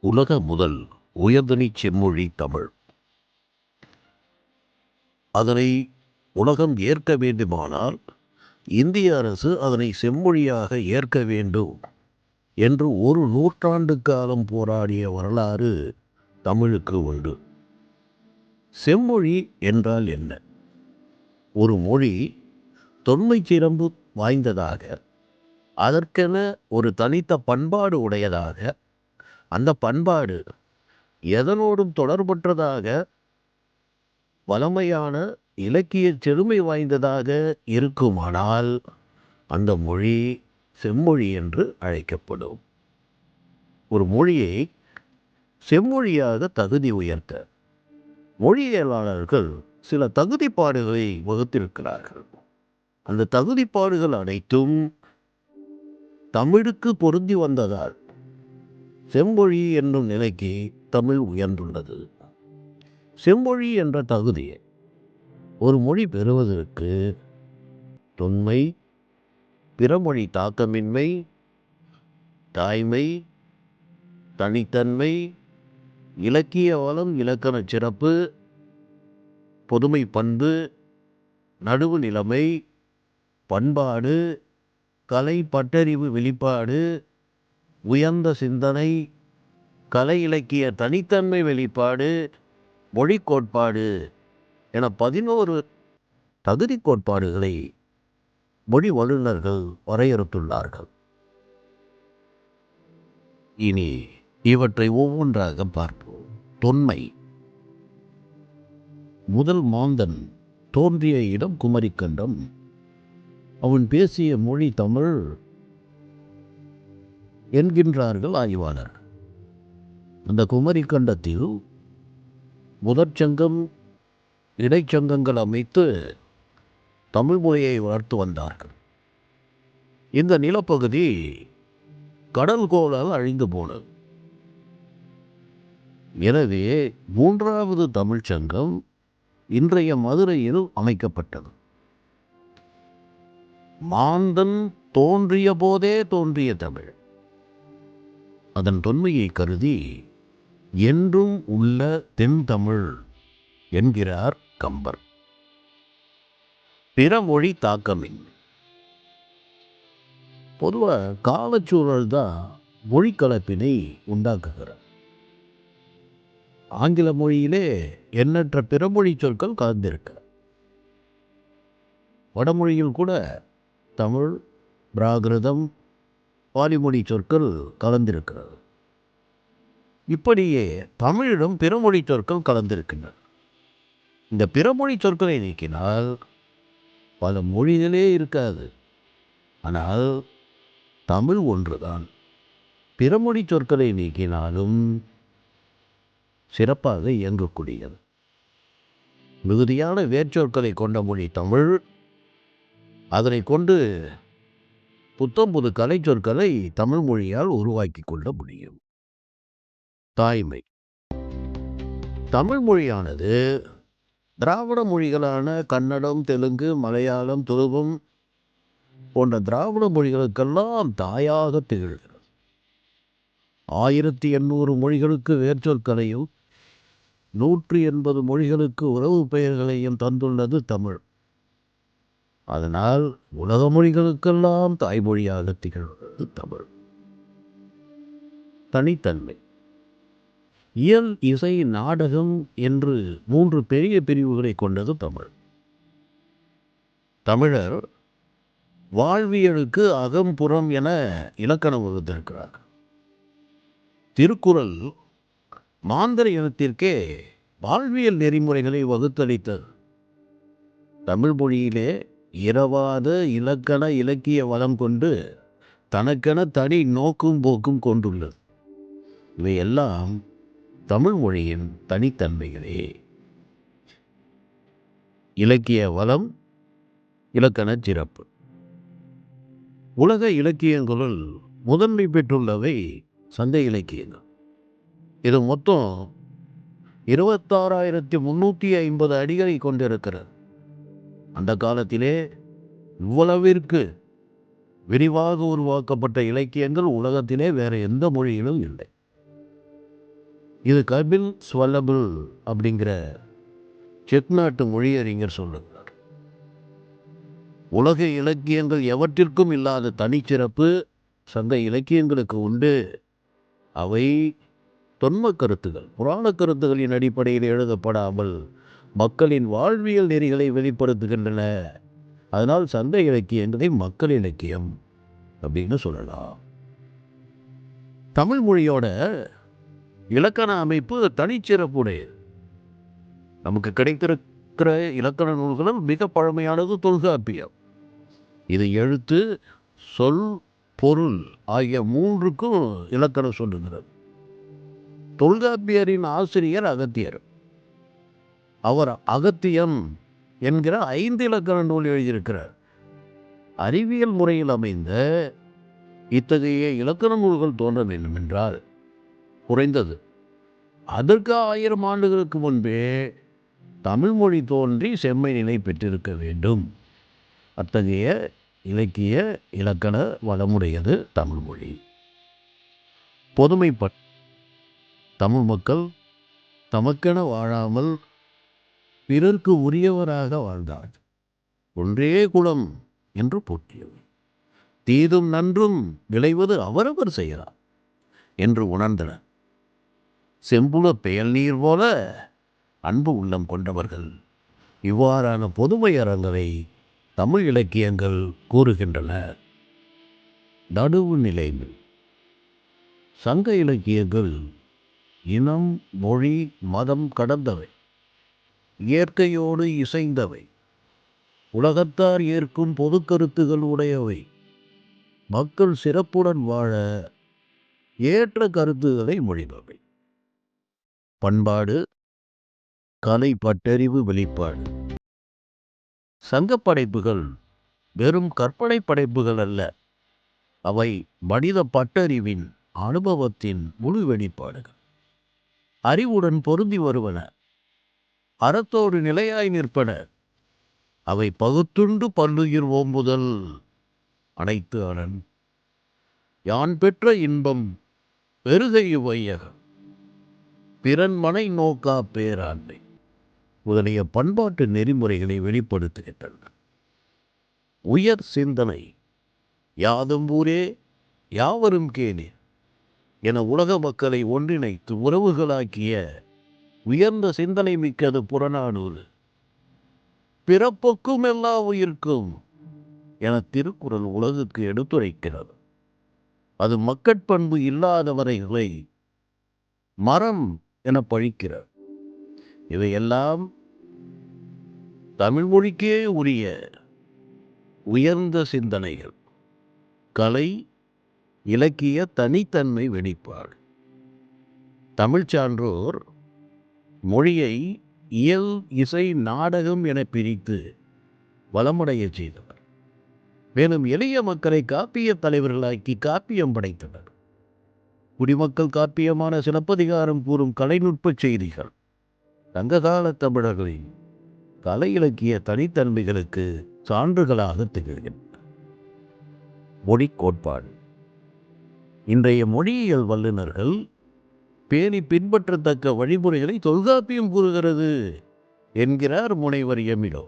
உலக முதல் உயர்தனிச் செம்மொழி தமிழ். அதனை உலகம் ஏற்க வேண்டுமானால் இந்திய அரசு அதனை செம்மொழியாக ஏற்க வேண்டும் என்று ஒரு நூற்றாண்டு காலம் போராடிய வரலாறு தமிழுக்கு உண்டு. செம்மொழி என்றால் என்ன? ஒரு மொழி தொன்மை சிறம்பு வாய்ந்ததாக அதற்கென ஒரு தனித்த பண்பாடு உடையதாக அந்த பண்பாடு எதனோடும் தொடர்பற்றதாக வளமையான இலக்கிய செழுமை வாய்ந்ததாக இருக்குமானால் அந்த மொழி செம்மொழி என்று அழைக்கப்படும். ஒரு மொழியை செம்மொழியாக தகுதி உயர்த்த மொழியியலாளர்கள் சில தகுதிப்பாடுகளை வகுத்திருக்கிறார்கள். அந்த தகுதிப்பாடுகள் அனைத்தும் தமிழுக்கு பொருந்தி வந்ததால் செம்மொழி என்னும் நிலைக்கு தமிழ் உயர்ந்துள்ளது. செம்மொழி என்ற தகுதியை ஒரு மொழி பெறுவதற்கு தொன்மை பிறமொழி தாக்கமின்மை தாய்மை தனித்தன்மை இலக்கிய வளம் இலக்கண சிறப்பு பொதுமை பண்பு நடுவு நிலைமை பண்பாடு கலை பட்டறிவு வெளிப்பாடு உயர்ந்த சிந்தனை கலை இலக்கிய தனித்தன்மை வெளிப்பாடு மொழி கோட்பாடு என பதினோரு தகுதி கோட்பாடுகளை மொழி வல்லுநர்கள் வரையறுத்துள்ளார்கள். இனி இவற்றை ஒவ்வொன்றாக பார்ப்போம். தொன்மை. முதல் மாந்தன் தோன்றிய இடம் குமரிக்கண்டம். அவன் பேசிய மொழி தமிழ் என்கின்றார்கள் ஆய்வாளர். அந்த குமரி கண்டத்தில் முதற்சங்கம் இடைச்சங்கங்கள் அமைத்து தமிழ் மொழியை வளர்த்து வந்தார்கள். இந்த நிலப்பகுதி கடல் கோளால் அழிந்து போனது. எனவே மூன்றாவது தமிழ்ச் சங்கம் இன்றைய மதுரையில் அமைக்கப்பட்டது. மாந்தன் தோன்றிய போதே தோன்றிய தமிழ். அதன் தொன்மையை கருதி என்றும் உள்ள தென்தமிழ் என்கிறார் கம்பர். பிறமொழி தாக்கமின். பொதுவாக காலச்சூழல் தான் மொழி கலப்பினை உண்டாக்குகிறது. ஆங்கில மொழியிலே எண்ணற்ற பிறமொழி சொற்கள் கலந்திருக்க. வடமொழியில் கூட தமிழ் பிராகிருதம் பாலிமொழி சொற்கள் கலந்திருக்கிறது. இப்படியே தமிழிடம் பிறமொழி சொற்கள் கலந்திருக்கின்றன. இந்த பிறமொழி சொற்களை நீக்கினால் பல மொழிகளே இருக்காது. ஆனால் தமிழ் ஒன்றுதான். பிறமொழி சொற்களை நீக்கினாலும் சிறப்பாக இயங்கக்கூடியது. மிகுதியான வேர்ச்சொற்களை கொண்ட மொழி தமிழ். அதனை கொண்டு புத்தம் புது கலை சொற்களை தமிழ் மொழியால் உருவாக்கி கொள்ள முடியும். தாய்மை. தமிழ் மொழியானது திராவிட மொழிகளான கன்னடம் தெலுங்கு மலையாளம் துருவம் போன்ற திராவிட மொழிகளுக்கெல்லாம் தாயாக திகழ்கிறது. ஆயிரத்தி எண்ணூறு மொழிகளுக்கு வேர்ச்சொற்களையும் நூற்றி எண்பது மொழிகளுக்கு உறவு பெயர்களையும் தந்துள்ளது தமிழ். அதனால் உலக மொழிகளுக்கெல்லாம் தாய்மொழியாக திகழ்வது தமிழ் தனித்தன்மை. இயல் இசை நாடகம் என்று மூன்று பெரிய பிரிவுகளை கொண்டது தமிழ். தமிழர் வாழ்வியலுக்கு அகம்புறம் என இலக்கணம் வகுத்திருக்கிறார். திருக்குறள் மாந்தர இனத்திற்கே வாழ்வியல் நெறிமுறைகளை வகுத்தளித்தது. தமிழ் மொழியிலே இரவாத இலக்கண இலக்கிய வளம் கொண்டு தனக்கென தனி நோக்கும் போக்கும் கொண்டுள்ளது. இவையெல்லாம் தமிழ் மொழியின் தனித்தன்மைகளே. இலக்கிய வளம் இலக்கண சிறப்பு. உலக இலக்கியங்களுள் முதன்மை பெற்றுள்ளவை சங்க இலக்கியங்கள். இது மொத்தம் இருபத்தாறாயிரத்தி முன்னூற்றி ஐம்பது அடிகளை கொண்டிருக்கிறது. அந்த காலத்திலே இவ்வளவிற்கு விரிவாக உருவாக்கப்பட்ட இலக்கியங்கள் உலகத்திலே வேறு எந்த மொழியிலும் இல்லை. இது கபில் ஸ்வல்லபிள் அப்படிங்கிற செக் நாட்டு மொழியறிஞர் சொல்லுகிறார். உலக இலக்கியங்கள் எவற்றிற்கும் இல்லாத தனிச்சிறப்பு சங்க இலக்கியங்களுக்கு உண்டு. அவை தொன்ம கருத்துகள் புராண கருத்துகளின் அடிப்படையில் எழுதப்படாமல் மக்களின் வாழ்வியல் நெறிகளை வெளிப்படுத்துகின்றன. அதனால் சங்க இலக்கியங்களை மக்கள் இலக்கியம் அப்படின்னு சொல்லலாம். தமிழ் மொழியோட இலக்கண அமைப்பு தனிச்சிறப்புடையது நமக்கு கிடைத்திருக்கிற இலக்கண நூல்களும் மிக பழமையானது தொல்காப்பியம். இது எழுத்து சொல் பொருள் ஆகிய மூன்றுக்கும் இலக்கணம் சொல்லுகிறது. தொல்காப்பியரின் ஆசிரியர் அகத்தியர். அவர் அகத்தியம் என்கிற ஐந்து இலக்கண நூல் எழுதியிருக்கிறார். அறிவியல் முறையில் அமைந்த இத்தகைய இலக்கண நூல்கள் தோன்ற வேண்டும் என்றால் குறைந்தது. அதற்கு ஆயிரம் ஆண்டுகளுக்கு முன்பே தமிழ்மொழி தோன்றி செம்மை நிலை பெற்றிருக்க வேண்டும். அத்தகைய இலக்கிய இலக்கண வளமுடையது தமிழ்மொழி பொதுமைப்பட் தமிழ் மக்கள் தமக்கென வாழாமல் பிறர்க்கு உரியவராக வாழ்ந்தார். ஒன்றே குலம் என்று போற்றியவர் தீதும் நன்றும் விளைவது அவரவர் செய்கிறார் என்று உணர்ந்தனர் செம்புல பெயல் நீர் போல அன்பு உள்ளம் கொண்டவர்கள் இவ்வாறான பொதுமை அறங்களை தமிழ் இலக்கியங்கள் கூறுகின்றன நடுவு நிலைமை சங்க இலக்கியங்கள் இனம் மொழி மதம் கடந்தவை. இயற்கையோடு இசைந்தவை. உலகத்தார் ஏற்கும் பொது கருத்துகள் உடையவை. மக்கள் சிறப்புடன் வாழ ஏற்ற கருத்துக்களை மொழிபவை. பண்பாடு கலை பட்டறிவு வெளிப்பாடு. சங்க படைப்புகள் வெறும் கற்பனை படைப்புகள் அல்ல. அவை மனித பட்டறிவின் அனுபவத்தின் முழு வெளிப்பாடுகள். அறிவுடன் பொருந்தி வருவன. அறத்தோடு நிலையாய் நிற்பன. அவை பகுத்துண்டு பல்லுயிர் ஓம்புதல் அனைத்து அரண். யான் பெற்ற இன்பம் பெருகையு வையகம். பிறன்மனை நோக்கா பேராண்மை. முதலிய பண்பாட்டு நெறிமுறைகளை வெளிப்படுத்துகின்றன. உயர் சிந்தனை. யாதும் ஊரே யாவரும் கேளே என உலக மக்களை ஒன்றிணைத்து உறவுகளாக்கிய உயர்ந்த சிந்தனை மிக்கது புறநானூறு. பிறப்புக்கும் எல்லா உயிர்க்கும் என திருக்குறள் உலகுக்கு எடுத்துரைக்கிறது. அது மக்கட்பண்பு இல்லாதவரைகளை மரம் என பழிக்கிறது. இவையெல்லாம் தமிழ் மொழிக்கே உரிய உயர்ந்த சிந்தனைகள். கலை இலக்கிய தனித்தன்மை வெடிப்பாள். தமிழ்ச் சான்றோர் மொழியை இயல் இசை நாடகம் என பிரித்து வளமுடைய செய்தவர். மேலும் எளிய மக்களை காப்பிய தலைவர்களாக்கி காப்பியம் படைத்தனர் குடிமக்கள் காப்பியமான சிலப்பதிகாரம் கூறும் கலைநுட்ப செய்திகள் சங்ககால தமிழர்களின் கலை இலக்கிய தனித்தன்மைகளுக்கு சான்றுகளாக திகழ்கின்றன. மொழி கோட்பாடு. இன்றைய மொழியியல் வல்லுநர்கள் பேணி பின்பற்றத்தக்க வழிமுறைகளை தொல்காப்பியம் கூறுகிறது என்கிறார் முனைவர் எமிடோ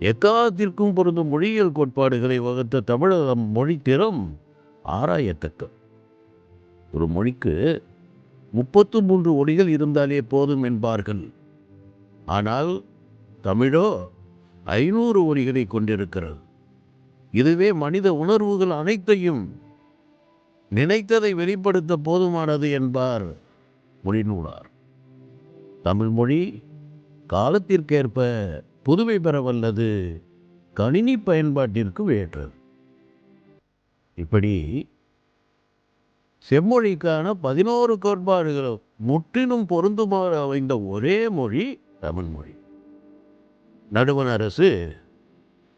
எக்காலத்திற்கும் பொருந்தும் மொழியியல் கோட்பாடுகளை வகுத்த தமிழகம் மொழி திறம் ஆராயத்தக்க ஒரு மொழிக்கு முப்பத்து மூன்று ஒளிகள் இருந்தாலே போதும் என்பார்கள். ஆனால் தமிழோ ஐநூறு ஒலிகளை கொண்டிருக்கிறது. இதுவே மனித உணர்வுகள் அனைத்தையும் நினைத்ததை வெளிப்படுத்த போதுமானது என்பார் மொழிநூலார் தமிழ் மொழி காலத்திற்கேற்ப புதுமை பெற வல்லது கணினி பயன்பாட்டிற்கு ஏற்றது. இப்படி செம்மொழிக்கான பதினோரு கோட்பாடுகள் முற்றிலும் பொருந்துமாறு அமைந்த ஒரே மொழி தமிழ் மொழி. நடுவண் அரசு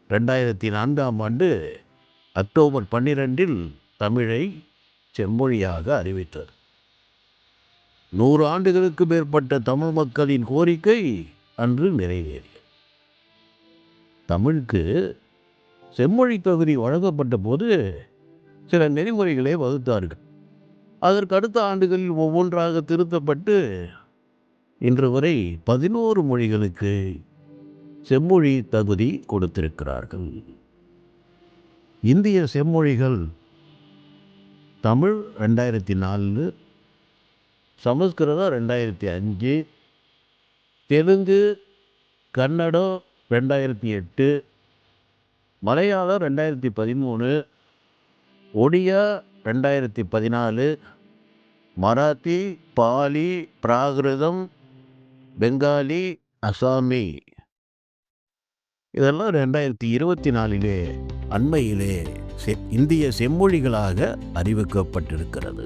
ரெண்டாயிரத்தி நான்காம் ஆண்டு அக்டோபர் பன்னிரெண்டில் தமிழை செம்மொழியாக அறிவித்தது நூறு ஆண்டுகளுக்கு மேற்பட்ட தமிழ் மக்களின் கோரிக்கை அன்று நிறைவேறியது. தமிழுக்கு செம்மொழி தொகுதி வழங்கப்பட்ட போது சில நெறிமுறைகளை வகுத்தார்கள். அதற்கு அடுத்த ஆண்டுகளில் ஒவ்வொன்றாக திருத்தப்பட்டு இன்று வரை பதினோரு மொழிகளுக்கு செம்மொழி தகுதி கொடுத்திருக்கிறார்கள். இந்திய செம்மொழிகள் தமிழ் ரெண்டாயிரத்தி நாலு சமஸ்கிருதம் ரெண்டாயிரத்தி அஞ்சு தெலுங்கு கன்னடம் ரெண்டாயிரத்தி எட்டு மலையாளம் ரெண்டாயிரத்தி பதிமூணு ஒடியா ரெண்டாயிரத்தி பதினாலு மராத்தி பாலி பிராகிருதம் பெங்காலி அசாமி. இதெல்லாம் ரெண்டாயிரத்தி இருபத்தி நாலிலே அண்மையிலே செ இந்திய செம்மொழிகளாக அறிவிக்கப்பட்டிருக்கிறது.